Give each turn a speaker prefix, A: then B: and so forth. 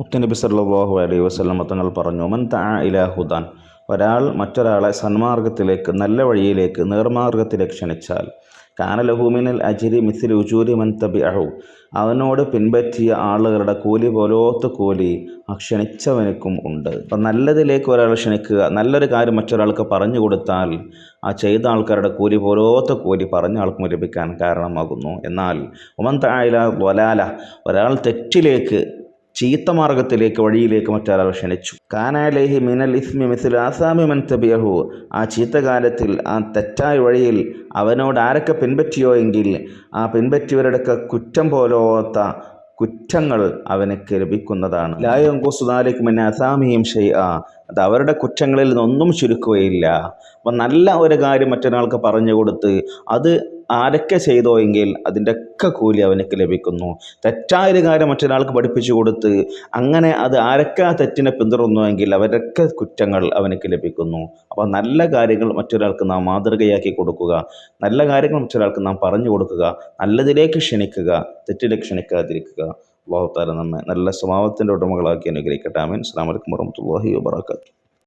A: മുത്തനബി സല്ലല്ലാഹു അലൈഹി വസല്ലം തങ്ങൾ പറഞ്ഞു മൻ തആ ഇലാ ഹുദാൻ. ഒരാൾ മറ്റൊരാളെ സന്മാർഗത്തിലേക്ക് നല്ല വഴിയിലേക്ക് നേർമാർഗത്തിലേക്ക് ക്ഷണിച്ചാൽ കാനലഹൂമിനൽ അജിരി മിസിൽ ഉജൂരി മൻ തബിഅഹു. അവനോട് പിൻപറ്റിയ ആളുകളുടെ കൂലി പോലോത്ത കൂലി ആ ക്ഷണിച്ചവനക്കും ഉണ്ട്. അപ്പം നല്ലതിലേക്ക് ഒരാൾ ക്ഷണിക്കുക നല്ലൊരു കാര്യം മറ്റൊരാൾക്ക് പറഞ്ഞു കൊടുത്താൽ ആ ചെയ്ത ആൾക്കാരുടെ കൂലി പോലോത്ത കൂലി പറഞ്ഞ ആൾക്കും ലഭിക്കാൻ കാരണമാകുന്നു. എന്നാൽ ഉമൻ തായില വലാല. ഒരാൾ തെറ്റിലേക്ക് ചീത്ത മാർഗത്തിലേക്ക് വഴിയിലേക്ക് മറ്റൊരാൾ ക്ഷണിച്ചു. കാനാലേഹി മിനൽ ഇസ്മി മിസിൽ ആസാമി മൻ തബിയഹു ആ ചീത്തകാലത്തിൽ ആ തെറ്റായ വഴിയിൽ അവനോട് ആരൊക്കെ പിൻപറ്റിയോ എങ്കിൽ ആ പിൻപറ്റിയവരുടെയൊക്കെ കുറ്റം പോലോത്ത കുറ്റങ്ങൾ അവനക്ക് ലഭിക്കുന്നതാണ്. ലായോങ്കോ സുതാലിക്ക് മുന്നേ അസാമിയും ഷെയ് അത് അവരുടെ കുറ്റങ്ങളിൽ നിന്നൊന്നും ചുരുക്കുകയില്ല. അപ്പം നല്ല ഒരു കാര്യം മറ്റൊരാൾക്ക് പറഞ്ഞു കൊടുത്ത് അത് ആരൊക്കെ ചെയ്തോ എങ്കിൽ അതിന്റെ ഒക്കെ കൂലി അവനക്ക് ലഭിക്കുന്നു. തെറ്റായൊരു കാര്യം മറ്റൊരാൾക്ക് പഠിപ്പിച്ചു കൊടുത്ത് അങ്ങനെ അത് ആരൊക്കെ ആ തെറ്റിനെ പിന്തുടർന്നു എങ്കിൽ അവരൊക്കെ കുറ്റങ്ങൾ അവനക്ക് ലഭിക്കുന്നു. അപ്പോൾ നല്ല കാര്യങ്ങൾ മറ്റൊരാൾക്ക് നാം മാതൃകയാക്കി കൊടുക്കുക. നല്ല കാര്യങ്ങൾ മറ്റൊരാൾക്ക് നാം പറഞ്ഞു കൊടുക്കുക. നല്ലതിലേക്ക് ക്ഷണിക്കുക. തെറ്റിലേക്ക് ക്ഷണിക്കാതിരിക്കുക. അള്ളാഹു താല നമ്മെ നല്ല സ്വഭാവത്തിന്റെ ഉടമകളാക്കി അനുഗ്രഹിക്കട്ടെ. ആമീൻ. അസ്സാം വലൈക്കും warahmatullahi wabarakatuh